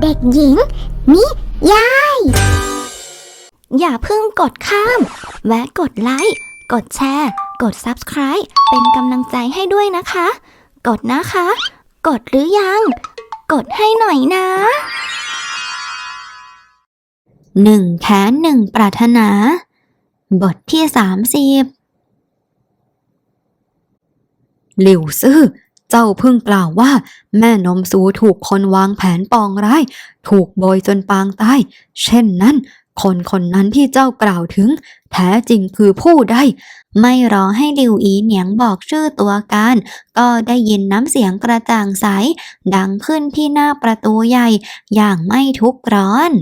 เด็กหญิง นิยาย อย่าเพิ่งกดข้าม แวะกดไลค์ กดแชร์ กด Subscribe เป็นกำลังใจให้ด้วยนะคะ กดนะคะ กดหรือยัง กดให้หน่อยนะหนึ่งแค้นหนึ่งปรารถนา บทที่สามสิบหลิวซื่อ เจ้าเพิ่งกล่าวว่า แม่นมซูถูกคนวางแผนปองร้าย ถูกโบยจนปางตาย เช่นนั้น คนคนนั้นที่เจ้ากล่าวถึง แท้จริงคือผู้ใด ไม่รอให้ลิวอีเหนียงบอกชื่อตัวการ ก็ได้ยินน้ำเสียงกระจ่างใส ดังขึ้นที่หน้าประตูใหญ่ อย่างไม่ทุกร้อน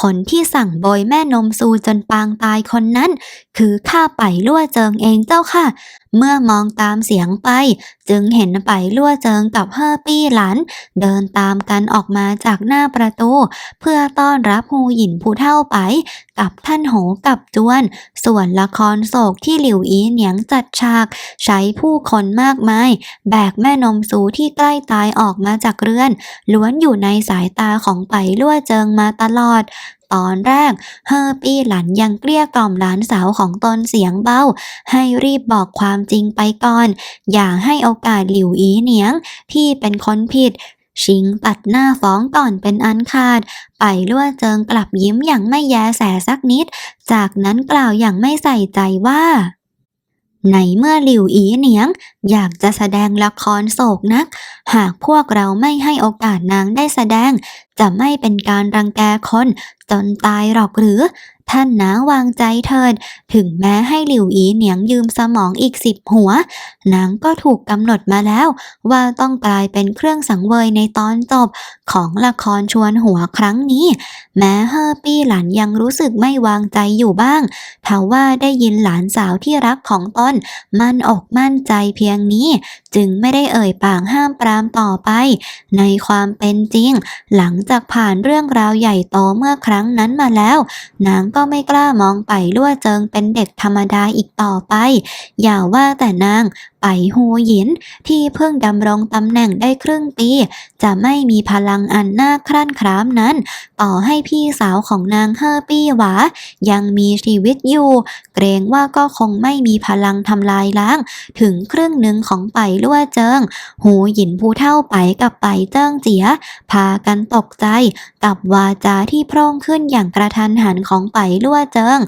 คนที่สั่งโบยแม่นมซูจนปางตายคนนั้นคือข้าไปลั่วเจิงเองเจ้าค่ะ เมื่อมองตามเสียงไป จึงเห็นไปลั่วเจิงกับเฮอปี้หลัน เดินตามกันออกมาจากหน้าประตู เพื่อต้อนรับฮูหยินผู้เท่าไป กับท่านโหกับจวน ส่วนละครโศกที่หลิวอีเหนียงจัดฉาก ใช้ผู้คนมากมาย แบกแม่นมสูที่ใกล้ตายออกมาจากเรือน ล้วนอยู่ในสายตาของไปลั่วเจิงมาตลอด ตอนแรก เฮอปี้หลันยังเกลี้ยกล่อมหลานสาวของตนเสียงเบา ให้รีบบอกความจริงไปก่อน อย่าให้โอกาสหลิวอีเหนียง ที่เป็นคนผิดชิงตัดหน้าฟ้องก่อนเป็นอันขาด ไปลั่วเจิงกลับยิ้มอย่างไม่แยแสสักนิด จากนั้นกล่าวอย่างไม่ใส่ใจว่า ในเมื่อหลิวอีเหนียง อยากจะแสดงละครโศกนัก หากพวกเราไม่ให้โอกาสนางได้แสดง จะไม่เป็นการรังแกคนจนตายหรอกหรือ ท่านนะวางใจเถิด ถึงแม้ให้หลิวอีเหนียงยืมสมองอีกสิบหัวนางก็ถูกกำหนดมาแล้ว ว่าต้องกลายเป็นเครื่องสังเวยในตอนจบของละครชวนหัวครั้งนี้ แม้เฮอปี้หลานยังรู้สึกไม่วางใจอยู่บ้างทว่าได้ยินหลานสาวที่รักของตนมั่นอกมั่นใจเพียงนี้ จึงไม่ได้เอ่ยปากห้ามปรามต่อไป ในความเป็นจริง หลังจากผ่านเรื่องราวใหญ่โตเมื่อครั้งนั้นมาแล้ว นางก็็ไม่กล้ามองไปลั่วเจิงเป็นเด็กธรรมดาอีกต่อไป อย่าว่าแต่นางไปฮูหยิน ที่เพิ่งดำรงตำแหน่งได้ครึ่งปี จะไม่มีพลังอันน่าครั่นคร้ามนั้น ต่อให้พี่สาวของนางเฮอปี้หวา ยังมีชีวิตอยู่ เกรงว่าก็คงไม่มีพลังทำลายล้าง ถึงครึ่งหนึ่งของไปลั่วเจิง หูหยินผู้เท่าไปกับไปเจิ้งเจีย พากันตกใจ กับวาจาที่พร่งขึ้นอย่างกระทันหันของไปลั่วเจิง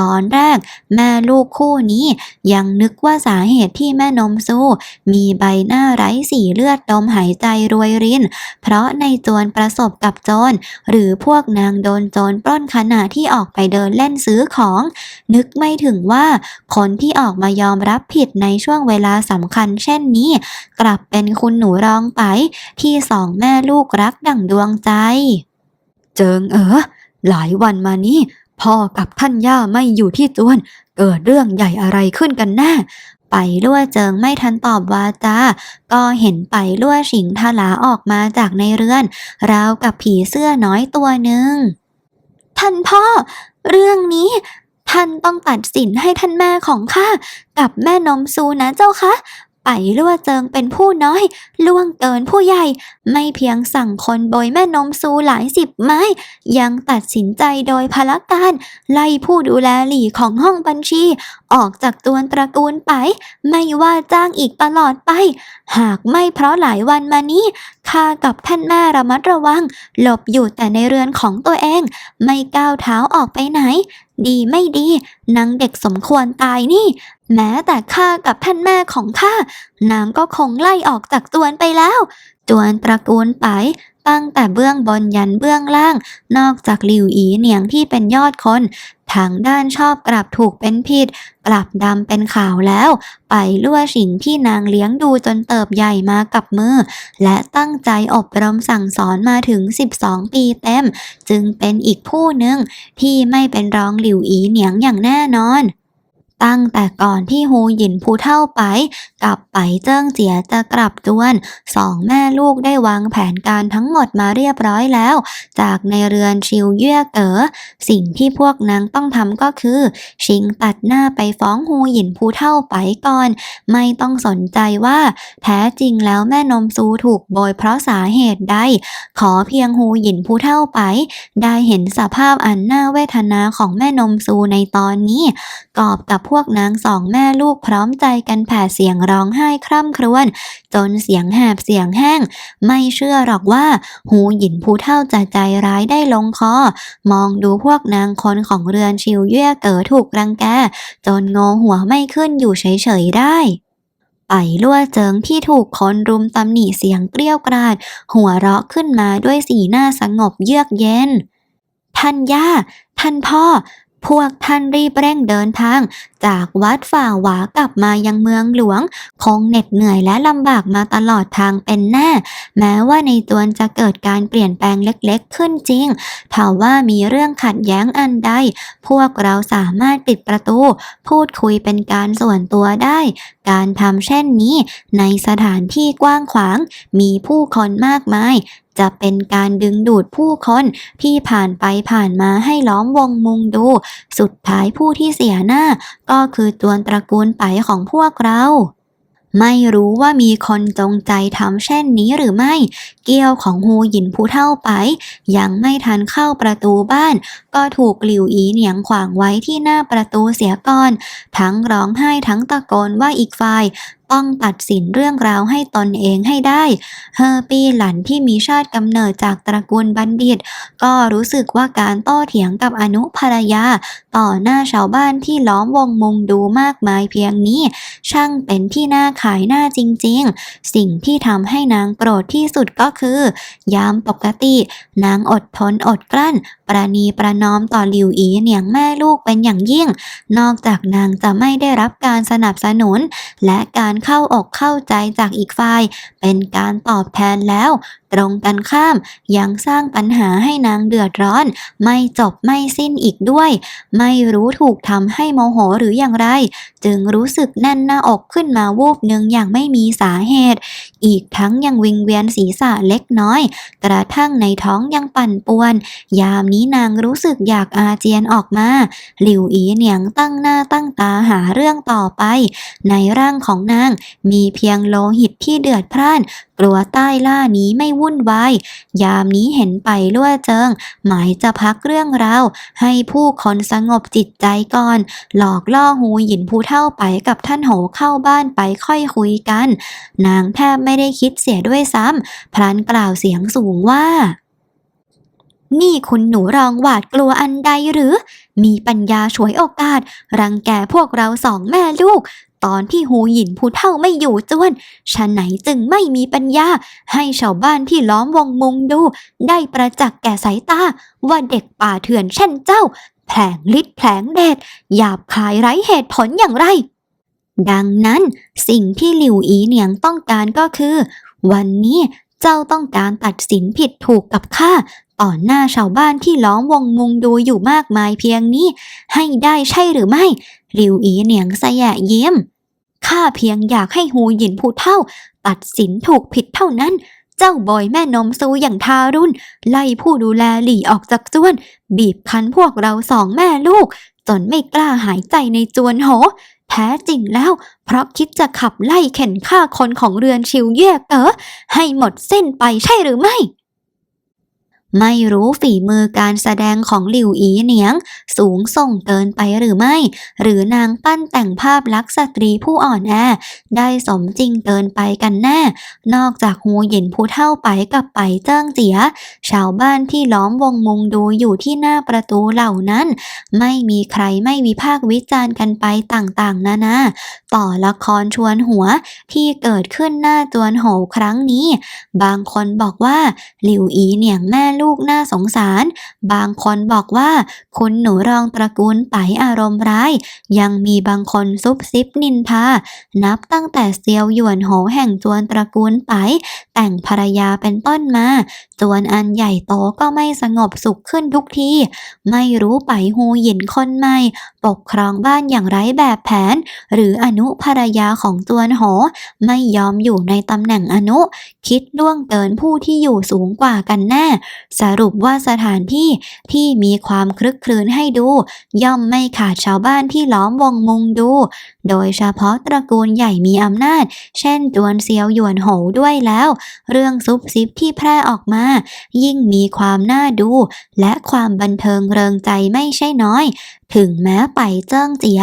ตอนแรก แม่ลูกคู่นี้ ยังนึกว่าสาเหตุที่แม่นมสู้ มีใบหน้าไร้สีเลือดดมหายใจรวยริน เพราะในโจรประสบกับโจร หรือพวกนางโดนโจรปล้นขณะที่ออกไปเดินเล่นซื้อของ นึกไม่ถึงว่าคนที่ออกมายอมรับผิดในช่วงเวลาสำคัญเช่นนี้ กลับเป็นคุณหนูรองไป ที่สองแม่ลูกรักดั่งดวงใจ เจิงเออหลายวันมานี้ พ่อกับท่านย่าไม่อยู่ที่จวน เกิดเรื่องใหญ่อะไรขึ้นกันแน่ไปลั่วเจิงไม่ทันตอบวาจาก็เห็นไปลั่วฉิงทลาออกมาจากในเรือน ราวกับผีเสื้อน้อยตัวหนึ่งท่านพ่อ เรื่องนี้ ท่านต้องตัดสินให้ท่านแม่ของข้ากับแม่นมซูนะเจ้าคะ ไปลั่วเจิงเป็นผู้น้อย ล่วงเกินผู้ใหญ่ ไม่เพียงสั่งคนโบยแม่นมซูหลายสิบไม้ ยังตัดสินใจโดยพละการไล่ผู้ดูแลหลี่ของห้องบัญชี ออกจากตัวตระกูลไป ไม่ว่าจ้างอีกตลอดไป หากไม่เพราะหลายวันมานี้ข้ากับท่านแม่ระมัดระวัง หลบอยู่แต่ในเรือนของตัวเอง ไม่ก้าวเท้าออกไปไหน ดีไม่ดีนางเด็กสมควรตายนี่ แม้แต่ข้ากับท่านแม่ของข้านางก็คงไล่ออกจากจวนไปแล้วจวนตระกูลไปตั้งแต่เบื้องบนยันเบื้องล่าง นอกจากหลิวอีเหนียงที่เป็นยอดคน ทางด้านชอบกลับถูกเป็นผิด กลับดำเป็นขาวแล้ว ไปลั่วฉิงที่นางเลี้ยงดูจนเติบใหญ่มากับมือ และตั้งใจอบรมสั่งสอนมาถึง 12 ปีเต็ม จึงเป็นอีกผู้หนึ่งที่ไม่เป็นรองหลิวอีเหนียงอย่างแน่นอน ตั้งแต่ก่อนที่ฮูหยินผู้เท่าไป กับไปเจิ้งเจียจะกลับจวนสองแม่ลูกได้วางแผนการทั้งหมดมาเรียบร้อยแล้ว จากในเรือนชิวเย่ยเก๋อสิ่งที่พวกนางต้องทำก็คือ ชิงตัดหน้าไปฟ้องฮูหยินผู้เท่าไปก่อน ไม่ต้องสนใจว่า แท้จริงแล้วแม่นมซูถูกโบยเพราะสาเหตุใดขอเพียงฮูหยินผู้เท่าไป ได้เห็นสภาพอันน่าเวทนาของแม่นมซูในตอนนี้ กอบกับพวกนางสองแม่ลูกพร้อมใจกันแผ่เสียงร้องไห้คร่ำครวญจนเสียงแหบเสียงแห้ง ไม่เชื่อหรอกว่าฮูหยินผู้เท่าจะใจร้ายได้ลงคอ มองดูพวกนางคนของเรือนชิวเย่เก๋อถูกรังแก จนงงหัวไม่ขึ้นอยู่เฉยๆได้ไปลั่วเจิงที่ถูกคนรุมตำหนิเสียงเกลี้ยวกราด หัวเราะขึ้นมาด้วยสีหน้าสงบเยือกเย็น ท่านย่า ท่านพ่อ พวกท่านรีบเร่งเดินทาง จากวัดฝ่าหวากลับมายังเมืองหลวง คงเหน็ดเหนื่อยและลำบากมาตลอดทางเป็นแน่ แม้ว่าในจวนจะเกิดการเปลี่ยนแปลงเล็กๆขึ้นจริงถ้าว่ามีเรื่องขัดแย้งอันใด พวกเราสามารถปิดประตู พูดคุยเป็นการส่วนตัวได้ การทำเช่นนี้ในสถานที่กว้างขวาง มีผู้คนมากมายจะเป็นการดึงดูดผู้คนที่ผ่านไปผ่านมาให้ล้อมวงมุงดู สุดท้ายผู้ที่เสียหน้า ก็็คือจวนตระกูลไปของพวกเรา ไม่รู้ว่ามีคนจงใจทำเช่นนี้หรือไม่ เกี้ยวของฮูหยินผู้เท่าไป ยังไม่ทันเข้าประตูบ้าน ก็ถูกหลิวอีเหนียงขวางไว้ที่หน้าประตูเสียก่อน ทั้งร้องไห้ทั้งตะโกนว่าอีกฝ่ายต้องตัดสินเรื่องราวให้ตนเองให้ได้ เฮอปีหลันที่มีชาติกำเนิดจากตระกูลบัณฑิต ก็รู้สึกว่าการโต้เถียงกับอนุภรรยา ต่อหน้าชาวบ้านที่ล้อมวงมุงดูมากมายเพียงนี้ ช่างเป็นที่น่าขายหน้าจริงๆ สิ่งที่ทำให้นางโกรธที่สุดก็คือ ยามปกติ นางอดทนอดกลั้น ประนีประนอมต่อหลิวอีเหนียงแม่ลูกเป็นอย่างยิ่ง นอกจากนางจะไม่ได้รับการสนับสนุน และการเข้าอกเข้าใจจากอีกฝ่าย เป็นการตอบแทนแล้ว ตรงกันข้ามยังสร้างปัญหาให้นางเดือดร้อน ไม่จบไม่สิ้นอีกด้วย ไม่รู้ถูกทำให้โมโหหรืออย่างไร จึงรู้สึกแน่นหน้าอกขึ้นมาวูบหนึ่งอย่างไม่มีสาเหตุ อีกทั้งยังวิงเวียนศีรษะเล็กน้อย กระทั่งในท้องยังปั่นป่วน ยามนี้นางรู้สึกอยากอาเจียนออกมา หลิวอีเหนียงตั้งหน้าตั้งตาหาเรื่องต่อไป ในร่างของนางมีเพียงโลหิตที่เดือดพร่าน กลัวใต้ล่านี้ไม่วุ่นวาย ยามนี้เห็นไปล่วเจิง หมายจะพักเรื่องราว ให้ผู้คนสงบจิตใจก่อน หลอกล่อหูหยินผู้เท่าไปกับท่านโหเข้าบ้านไปค่อยคุยกัน นางแทบไม่ได้คิดเสียด้วยซ้ำพลันกล่าวเสียงสูงว่านี่คุณหนูรองหวาดกลัวอันใดหรือ มีปัญญาฉวยโอกาส รังแกพวกเราสองแม่ลูก ตอนที่หูหยินผู้เท่าไม่อยู่จวนฉะไหนจึงไม่มีปัญญา ให้ชาวบ้านที่ล้อมวงมุงดู ได้ประจักษ์แก่สายตา ว่าเด็กป่าเถื่อนเช่นเจ้า แผลงฤทธิ์แผลงเดชหยาบคายไร้เหตุผลอย่างไร ดังนั้นสิ่งที่หลิวอีเหนียงต้องการก็คือ วันนี้เจ้าต้องการตัดสินผิดถูกกับข้าต่อหน้าชาวบ้านที่ล้อมวงมุงดูอยู่มากมายเพียงนี้ ให้ได้ใช่หรือไม่หลิวอีเหนียงสยะเยิ้ม ข้าเพียงอยากให้หูหยินผู้เท่า ตัดสินถูกผิดเท่านั้น เจ้าบอยแม่นมซูอย่างทารุณไล่ผู้ดูแลหลี่ออกจากจวน บีบคั้นพวกเราสองแม่ลูก จนไม่กล้าหายใจในจวนโห แท้จริงแล้ว เพราะคิดจะขับไล่เข็นฆ่าคนของเรือนชิวเย่เต๋อให้หมดเส้นไปใช่หรือไม่ ไม่รู้ฝีมือการแสดงของหลิวอีเหนียง สูงส่งเกินไปหรือไม่ หรือนางปั้นแต่งภาพลักษณ์สตรีผู้อ่อนแอได้สมจริงเกินไปกันแน่ นอกจากหูหยินผู้เท่าไปกับไปเจิ้งเจีย ชาวบ้านที่ล้อมวงมุงดูอยู่ที่หน้าประตูเหล่านั้น ไม่มีใครไม่วิพากษ์วิจารณ์กันไปต่างๆ นานาต่อละครชวนหัวที่เกิดขึ้นหน้าจวนโหครั้งนี้ บางคนบอกว่าหลิวอีเหนียงแม่ลูกูกน่าสงสาร บางคนบอกว่า คุณหนูรองตระกูลไปอารมณ์ร้าย ยังมีบางคนซุบซิบนินทา นับตั้งแต่เซียวหยวนโหแห่งจวนตระกูลไปแต่งภรรยาเป็นต้นมาจวนอันใหญ่โตก็ไม่สงบสุขขึ้นทุกที ไม่รู้ไปฮูหยินคนใหม่ ปกครองบ้านอย่างไร้แบบแผน หรืออนุภรรยาของจวนโห ไม่ยอมอยู่ในตำแหน่งอนุ คิดล่วงเกินผู้ที่อยู่สูงกว่ากันแน่ สรุปว่าสถานที่ที่มีความคลึกครื้นให้ดู ย่อมไม่ขาดชาวบ้านที่ล้อมวงมุงดู โดยเฉพาะตระกูลใหญ่มีอำนาจ เช่นจวนเซียวหยวนโหด้วยแล้วเรื่องซุบซิบที่แพร่ออกมา ยิ่งมีความน่าดู และความบันเทิงเริงใจไม่ใช่น้อย ถึงแม้ไปเจิ้งเจีย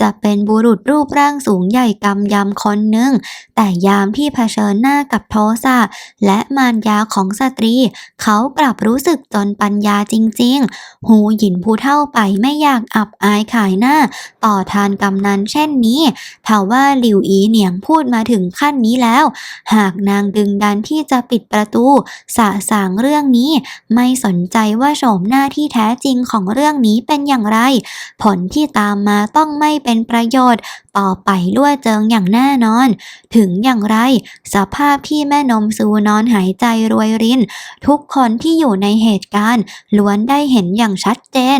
จะเป็นบุรุษรูปร่างสูงใหญ่กำยำคนหนึ่ง แต่ยามที่เผชิญหน้ากับโทสะและมารยาของสตรี เขากลับรู้สึกจนปัญญาจริง ๆ หูหยินผู้เท่าไปไม่อยากอับอายขายหน้า ต่อทานกำนันเช่นนี้ทว่าหลิวอีเหนียงพูดมาถึงขั้นนี้แล้ว หากนางดึงดันที่จะปิดประตู สะสางเรื่องนี้ ไม่สนใจว่าโฉมหน้าที่แท้จริงของเรื่องนี้เป็นอย่างไร ผลที่ตามมาต้องไม่เป็นประโยชน์ ต่อไปล่วเจิงอย่างแน่นอน ถึงอย่างไร สภาพที่แม่นมซูนอนหายใจรวยริน ทุกคนที่อยู่ในเหตุการณ์ ล้วนได้เห็นอย่างชัดเจน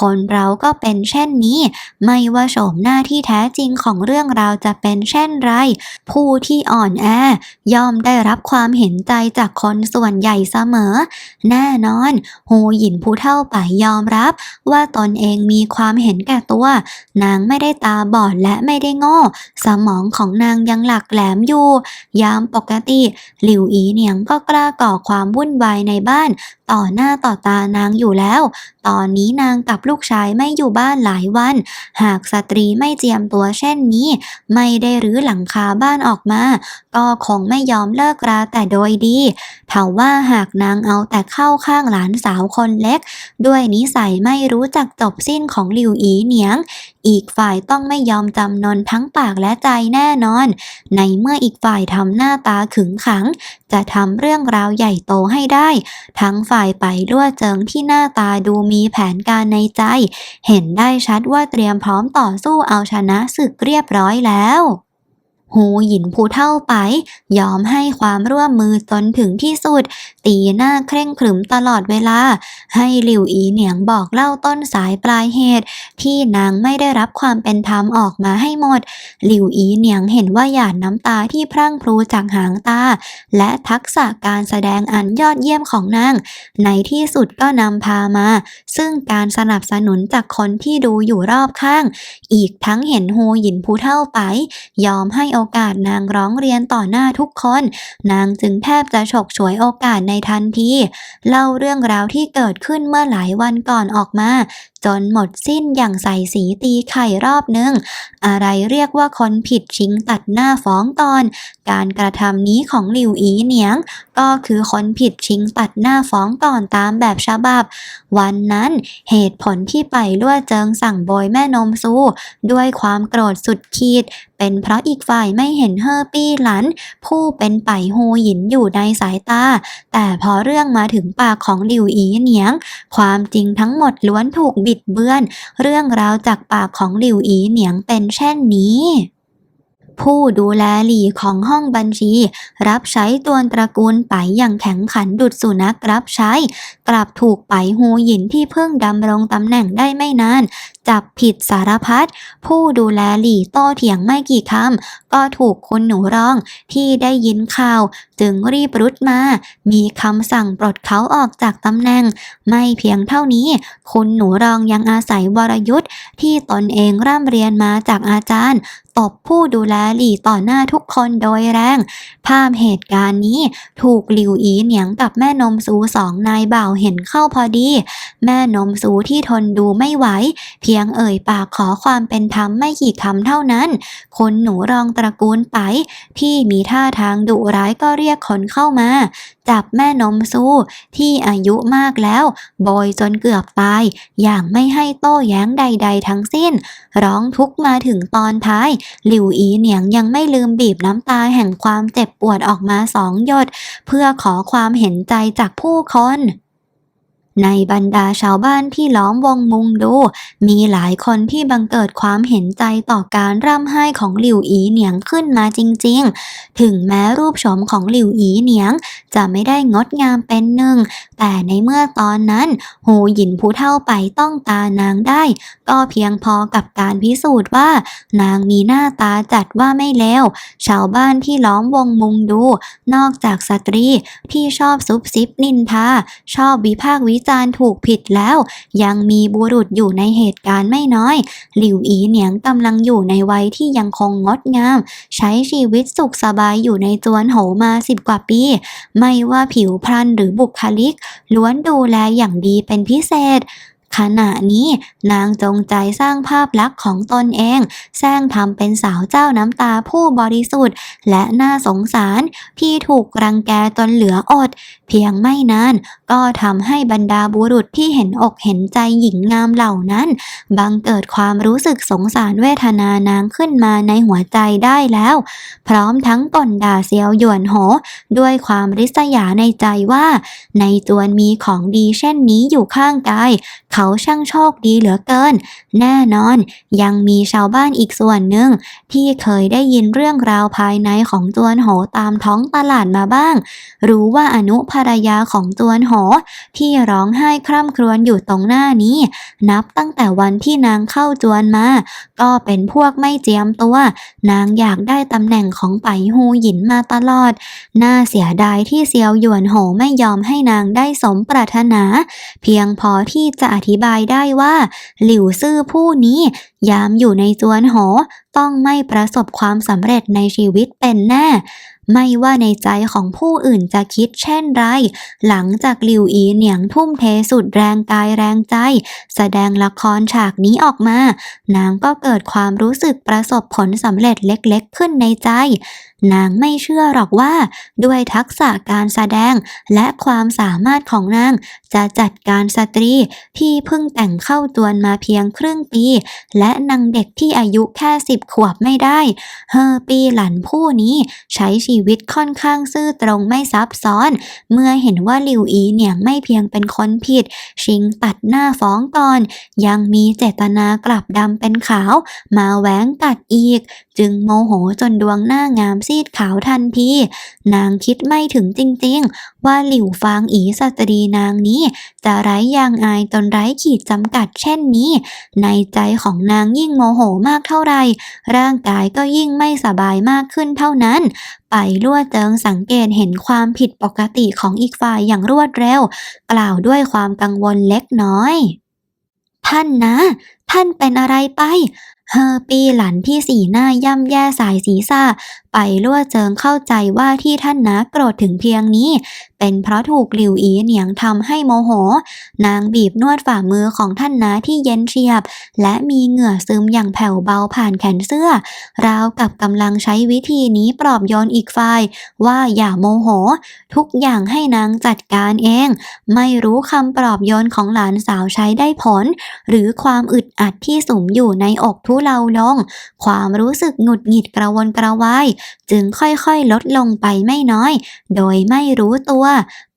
คนเราก็เป็นเช่นนี้ ไม่ว่าโฉมหน้าที่แท้จริงของเรื่องราวจะเป็นเช่นไร ผู้ที่อ่อนแอย่อมได้รับความเห็นใจจากคนส่วนใหญ่เสมอ แน่นอนฮูหยินผู้เท่าไปยอมรับ ว่าตนเองมีความเห็นแก่ตัว นางไม่ได้ตาบอดและไม่ได้โง่ สมองของนางยังหลักแหลมอยู่ ยามปกติ หลิวอีเหนียงก็กล้าก่อความวุ่นวายในบ้าน ต่อหน้าต่อตานางอยู่แล้ว ตอนนี้นางกับลูกชายไม่อยู่บ้านหลายวัน หากสตรีไม่เจียมตัวเช่นนี้ ไม่ได้รื้อหลังคาบ้านออกมา ก็คงไม่ยอมเลิกราแต่โดยดีเถาว่าหากนางเอาแต่เข้าข้างหลานสาวคนเล็ก ด้วยนิสัยไม่รู้จักจบสิ้นของหลิวอีเหนียง อีกฝ่ายต้องไม่ยอมจำนนทั้งปากและใจแน่นอน ในเมื่ออีกฝ่ายทำหน้าตาขึงขัง จะทำเรื่องราวใหญ่โตให้ได้ ทั้งฝ่ายไปล่วเจิงที่หน้าตาดูมีแผนการในใจ เห็นได้ชัดว่าเตรียมพร้อมต่อสู้เอาชนะศึกเรียบร้อยแล้ว หูหยินผู้เท่าไป ยอมให้ความร่วมมือจนถึงที่สุด ตีหน้าเคร่งขรึมตลอดเวลา ให้หลิวอีเหนียงบอกเล่าต้นสายปลายเหตุ ที่นางไม่ได้รับความเป็นธรรมออกมาให้หมด หลิวอีเหนียงเห็นว่าหยาดน้ำตาที่พรั่งพรูจากหางตา และทักษะการแสดงอันยอดเยี่ยมของนาง ในที่สุดก็นำพามา ซึ่งการสนับสนุนจากคนที่ดูอยู่รอบข้าง อีกทั้งเห็นโฮหยินผู้เท่าไป ยอมให้โอกาสนางร้องเรียนต่อหน้าทุกคน นางจึงแทบจะฉกฉวยโอกาสในทันที เล่าเรื่องราวที่เกิดขึ้นเมื่อหลายวันก่อนออกมา จนหมดสิ้นอย่างใส่สีตีไข่รอบนึง อะไรเรียกว่าคนผิดชิงตัดหน้าฟ้องก่อน การกระทำนี้ของหลิวอีเหนียง ก็คือคนผิดชิงตัดหน้าฟ้องก่อนตามแบบฉบับ วันนั้นเหตุผลที่ไปล่วเจิงสั่งโบยแม่นมซู ด้วยความโกรธสุดขีด เป็นเพราะอีกฝ่ายไม่เห็นเฮอปี้หลัน ผู้เป็นไปฮูหยินอยู่ในสายตา แต่พอเรื่องมาถึงปากของหลิวอีเหนียง ความจริงทั้งหมดล้วนถูกบิดเบือน เรื่องราวจากปากของหลิวอีเหนียงเป็นเช่นนี้ผู้ดูแลหลีของห้องบัญชี รับใช้ตัวตระกูลไปอย่างแข็งขันดุดสุนัขรับใช้ กลับถูกไปหูหยินที่เพิ่งดำรงตำแหน่งได้ไม่นาน จับผิดสารพัดผู้ดูแลหลี่โต้เถียงไม่กี่คำก็ถูกคุณหนูร้องที่ได้ยินข่าว จึงรีบรุดมา มีคำสั่งปลดเขาออกจากตำแหน่ง ไม่เพียงเท่านี้ คุณหนูรองยังอาศัยวรยุทธ์ที่ตนเองร่ำเรียนมาจากอาจารย์ตบผู้ดูแลหลี่ต่อหน้าทุกคนโดยแรง ภาพเหตุการณ์นี้ถูกหลิวอีเหนียงกับแม่นมซูสองนายบ่าวเห็นเข้าพอดี แม่นมซูที่ทนดูไม่ไหวเพียงเอ่ยปากขอความเป็นธรรมไม่กี่คำเท่านั้น คนหนูรองตระกูลไป ที่มีท่าทางดุร้ายก็เรียกคนเข้ามา จับแม่นมซูที่อายุมากแล้วโบยจนเกือบตาย อย่างไม่ให้โต้แย้งใด ๆ ทั้งสิ้น ร้องทุกมาถึงตอนท้าย หลิวอีเหนียงยังไม่ลืมบีบน้ำตาแห่งความเจ็บปวดออกมาสองหยด เพื่อขอความเห็นใจจากผู้คน ในบรรดาชาวบ้านที่ล้อมวงมุงดู มีหลายคนที่บังเกิดความเห็นใจต่อการร่ำไห้ของหลิวอีเหนียงขึ้นมาจริงๆ ถึงแม้รูปโฉมของหลิวอีเหนียง จะไม่ได้งดงามเป็นหนึ่ง แต่ในเมื่อตอนนั้น หูหยินผู้เท่าไปต้องตานางได้ ก็เพียงพอกับการพิสูจน์ว่า นางมีหน้าตาจัดว่าไม่เลวชาวบ้านที่ล้อมวงมุงดู นอกจากสตรีที่ชอบซุบซิบนินทา ชอบวิพากษ์วิจารณ์ถูกผิดแล้ว ยังมีบุรุษอยู่ในเหตุการณ์ไม่น้อย หลิวอีเหนียงกำลังอยู่ในวัยที่ยังคงงดงาม ใช้ชีวิตสุขสบายอยู่ในจวนโหมาสิบกว่าปี ไม่ว่าผิวพรรณหรือบุคลิก ล้วนดูแลอย่างดีเป็นพิเศษ ขณะนี้นางจงใจสร้างภาพลักษณ์ของตนเอง แซงทำเป็นสาวเจ้าน้ำตาผู้บริสุทธิ์ และน่าสงสารที่ถูกรังแกจนเหลืออด เพียงไม่นานก็ทำให้บรรดาบุรุษที่เห็นอกเห็นใจหญิงงามเหล่านั้น บังเกิดความรู้สึกสงสารเวทนานางขึ้นมาในหัวใจได้แล้ว พร้อมทั้งก่นด่าเซียวหยวนโห ด้วยความริษยาในใจว่า ในจวนมีของดีเช่นนี้อยู่ข้างกายเขาช่างโชคดีเหลือเกิน แน่นอน ยังมีชาวบ้านอีกส่วนหนึ่ง ที่เคยได้ยินเรื่องราวภายในของจวนโหตามท้องตลาดมาบ้าง รู้ว่าอนุภรรยาของจวนโห ที่ร้องไห้คร่ำครวญอยู่ตรงหน้านี้ นับตั้งแต่วันที่นางเข้าจวนมา ก็เป็นพวกไม่เจียมตัว นางอยากได้ตำแหน่งของไปฮูหยินมาตลอด น่าเสียดายที่เซียวหยวนโหไม่ยอมให้นางได้สมปรารถนา เพียงพอที่จะอธิบายได้ว่า หลิวซื่อผู้นี้ยามอยู่ในจวนโหต้องไม่ประสบความสำเร็จในชีวิตเป็นแน่ไม่ว่าในใจของผู้อื่นจะคิดเช่นไร หลังจากหลิวอีเหนียงทุ่มเทสุดแรงกายแรงใจ แสดงละครฉากนี้ออกมา นางก็เกิดความรู้สึกประสบผลสำเร็จเล็กๆขึ้นในใจ นางไม่เชื่อหรอกว่า ด้วยทักษะการแสดงและความสามารถของนาง จะจัดการสตรีที่เพิ่งแต่งเข้าจวนมาเพียงครึ่งปี และนางเด็กที่อายุแค่สิบขวบไม่ได้ เฮอปีหลันผู้นี้ใช้ชีวิตค่อนข้างซื่อตรงไม่ซับซ้อน เมื่อเห็นว่าหลิวอีเนี่ยไม่เพียงเป็นคนผิด ชิงตัดหน้าฟ้องก่อน ยังมีเจตนากลับดำเป็นขาว มาแหวงกัดอีก จึงโมโหจนดวงหน้างามซีดขาวทันที นางคิดไม่ถึงจริงๆ ว่าหลิวฟางอีสตรีนางนี้ จะไร้ยางอายจนไร้ขีดจำกัดเช่นนี้ ในใจของนางยิ่งโมโหมากเท่าไหร่ร่างกายก็ยิ่งไม่สบายมากขึ้นเท่านั้นไปลั่วเจิงสังเกตเห็นความผิดปกติของอีกฝ่ายอย่างรวดเร็ว กล่าวด้วยความกังวลเล็กน้อย ท่านนะ ท่านเป็นอะไรไป เฮอปีหลันที่สีหน้าย่ำแย่สายศีรษะ ไปลั่วเจิงเข้าใจว่าที่ท่านนะโกรธถึงเพียงนี้ เป็นเพราะถูกหลิวอีเหนียงทำให้โมโห นางบีบนวดฝ่ามือของท่านนะที่เย็นเฉียบ และมีเหงื่อซึมอย่างแผ่วเบาผ่านแขนเสื้อ ราวกับกำลังใช้วิธีนี้ปลอบโยนอีกฝ่าย ว่าอย่าโมโห ทุกอย่างให้นางจัดการเอง ไม่รู้คำปลอบโยนของหลานสาวใช้ได้ผล หรือความอึดอัดที่สุมอยู่ในอกทุเลาลง ความรู้สึกหงุดหงิดกระวนกระวายจึงค่อยๆลดลงไปไม่น้อย โดยไม่รู้ตัว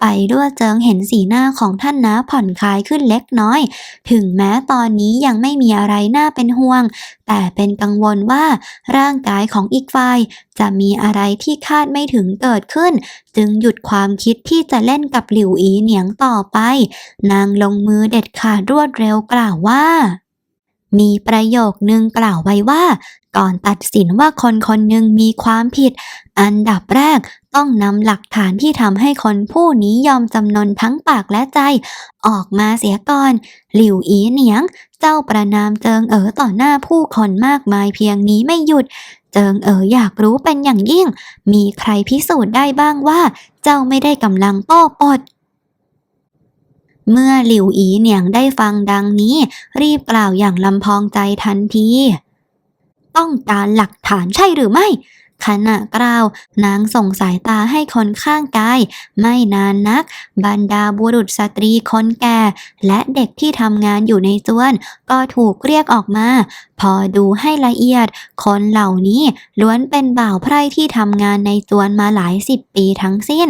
ไปด้วยเจิงเห็นสีหน้าของท่านน้าผ่อนคลายขึ้นเล็กน้อย ถึงแม้ตอนนี้ยังไม่มีอะไรน่าเป็นห่วง แต่เป็นกังวลว่าร่างกายของอีกฝ่ายจะมีอะไรที่คาดไม่ถึงเกิดขึ้น จึงหยุดความคิดที่จะเล่นกับหลิวอีเหนียงต่อไป นางลงมือเด็ดขาดรวดเร็วกล่าวว่ามีประโยคนึงกล่าวไว้ว่า ก่อนตัดสินว่าคนคนหนึ่งมีความผิด อันดับแรกต้องนำหลักฐานที่ทำให้คนผู้นี้ยอมจำนนทั้งปากและใจ ออกมาเสียก่อน หลิวอีเหนียง เจ้าประนามเจิงเอ๋อต่อหน้าผู้คนมากมายเพียงนี้ไม่หยุด เจิงเอ๋ออยากรู้เป็นอย่างยิ่ง มีใครพิสูจน์ได้บ้างว่า เจ้าไม่ได้กำลังโป้ปดเมื่อหลิวอีเหนียงได้ฟังดังนี้ รีบกล่าวอย่างลำพองใจทันที ต้องการหลักฐานใช่หรือไม่ขณะกล่าว นางส่งสายตาให้คนข้างกาย ไม่นานนัก บรรดาบุรุษสตรีคนแก่ และเด็กที่ทำงานอยู่ในจวน ก็ถูกเรียกออกมา พอดูให้ละเอียด คนเหล่านี้ล้วนเป็นบ่าวไพร่ที่ทำงานในจวนมาหลายสิบปีทั้งสิ้น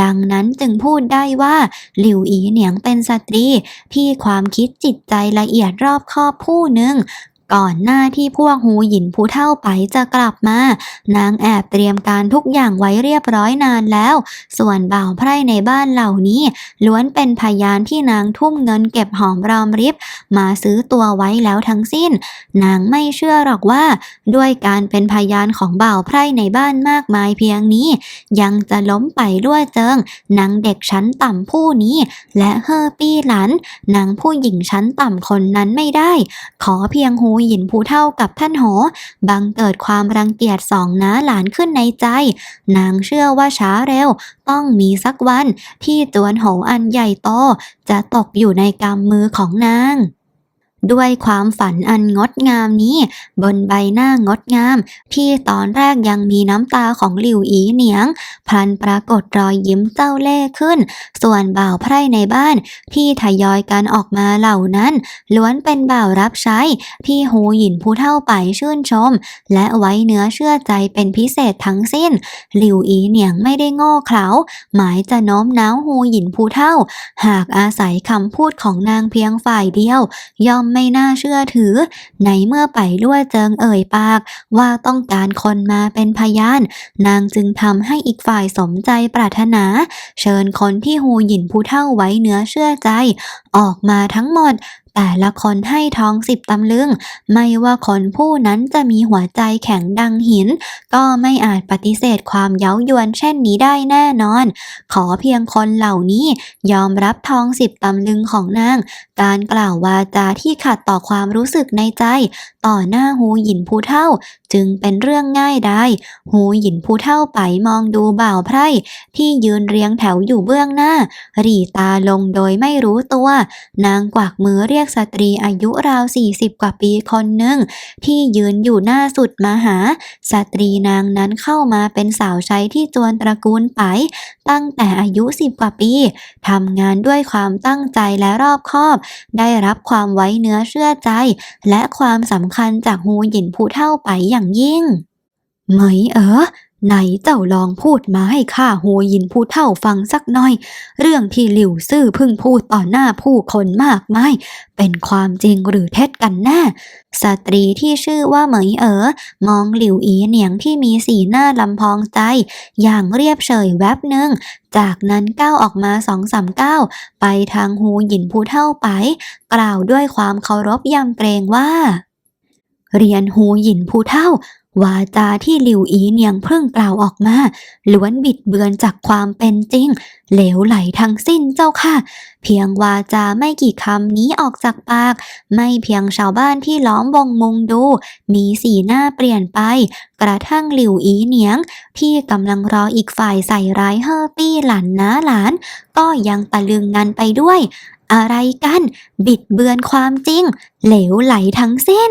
ดังนั้นจึงพูดได้ว่า หลิวอีเหนียงเป็นสตรี ที่ความคิดจิตใจละเอียดรอบคอบผู้หนึ่ง ก่อนหน้าที่พวกหูหยินผู้เท่าไปจะกลับมา นางแอบเตรียมการทุกอย่างไว้เรียบร้อยนานแล้ว ส่วนบ่าวไพร่ในบ้านเหล่านี้ ล้วนเป็นพยานที่นางทุ่มเงินเก็บหอมรอมริบ มาซื้อตัวไว้แล้วทั้งสิ้น นางไม่เชื่อหรอกว่า ด้วยการเป็นพยานของบ่าวไพร่ในบ้านมากมายเพียงนี้ ยังจะล้มไปล่วเจิงนางเด็กชั้นต่ำผู้นี้ และเฮอปี้หลันนางผู้หญิงชั้นต่ำคนนั้นไม่ได้ ขอเพียงหูหยินผู้เท่ากับท่านโห บังเกิดความรังเกียจสองน้าหลานขึ้นในใจ นางเชื่อว่าช้าเร็ว ต้องมีสักวันที่จวนโหอันใหญ่โตจะตกอยู่ในกำมือของนาง ด้วยความฝันอันงดงามนี้ บนใบหน้างดงามที่ตอนแรกยังมีน้ำตาของหลิวอีเหนียง พลันปรากฏรอยยิ้มเจ้าเล่ห์ขึ้น ส่วนบ่าวไพร่ในบ้าน ที่ทยอยกันออกมาเหล่านั้น ล้วนเป็นบ่าวรับใช้ที่หูหยินผู้เท่าไปชื่นชม และไว้เนื้อเชื่อใจเป็นพิเศษทั้งสิ้น หลิวอีเหนียงไม่ได้โง่เขลาหมายจะโน้มน้าวหูหยินผู้เท่า หากอาศัยคำพูดของนางเพียงฝ่ายเดียว ย่อมไม่น่าเชื่อถือ ในเมื่อไปล่วเจิงเอ่ยปาก ว่าต้องการคนมาเป็นพยาน นางจึงทำให้อีกฝ่ายสมใจปรารถนา เชิญคนที่หูหยินผู้เท่าไว้เนื้อเชื่อใจ ออกมาทั้งหมด แต่ละคนให้ทองสิบตำลึง ไม่ว่าคนผู้นั้นจะมีหัวใจแข็งดังหิน ก็ไม่อาจปฏิเสธความเย้ายวนเช่นนี้ได้แน่นอน ขอเพียงคนเหล่านี้ ยอมรับทองสิบตำลึงของนาง การกล่าววาจาที่ขัดต่อความรู้สึกในใจ ต่อหน้าหูหยินผู้เท่า จึงเป็นเรื่องง่ายได้ หูหยินผู้เท่าไปมองดูบ่าวไพร่ ที่ยืนเรียงแถวอยู่เบื้องหน้า หรี่ตาลงโดยไม่รู้ตัว นางกวักมือเรียกสตรีอายุราวสี่สิบกว่าปีคนหนึ่ง ที่ยืนอยู่หน้าสุดมาหา สตรีนางนั้นเข้ามาเป็นสาวใช้ที่จวนตระกูลไป ตั้งแต่อายุสิบกว่าปีทำงานด้วยความตั้งใจและรอบคอบ ได้รับความไว้เนื้อเชื่อใจ และความสำคัญจากฮูหยินผู้เท่าไปอย่างยิ่ง เหมยเอ๋อ ไหนเจ้าลองพูดมาให้ข้าโหยินผู้เท่าฟังสักหน่อย เรื่องที่หลิวซื่อพึ่งพูดต่อหน้าผู้คนมากมาย เป็นความจริงหรือเท็จกันแน่สตรีที่ชื่อว่าเหมยเอ๋อมองหลิวอีเหนียงที่มีสีหน้าลำพองใจ อย่างเรียบเฉยแวบหนึ่ง จากนั้นก้าวออกมาสองสามก้าวไปทางฮูหยินผู้เท่าไป กล่าวด้วยความเคารพยำเกรงว่า เรียนฮูหยินผู้เท่า วาจาที่หลิวอีเนียงเพิ่งกล่าวออกมาล้วนบิดเบือนจากความเป็นจริง เหลวไหลทั้งสิ้นเจ้าค่ะ เพียงวาจาไม่กี่คำนี้ออกจากปาก ไม่เพียงชาวบ้านที่ล้อมวงมุงดู มีสีหน้าเปลี่ยนไป กระทั่งหลิวอีเหนียง ที่กำลังรออีกฝ่ายใส่ร้ายเฮอปี้หลานน้าหลาน ก็ยังตะลึงงันไปด้วย อะไรกัน บิดเบือนความจริง เหลวไหลทั้งสิ้น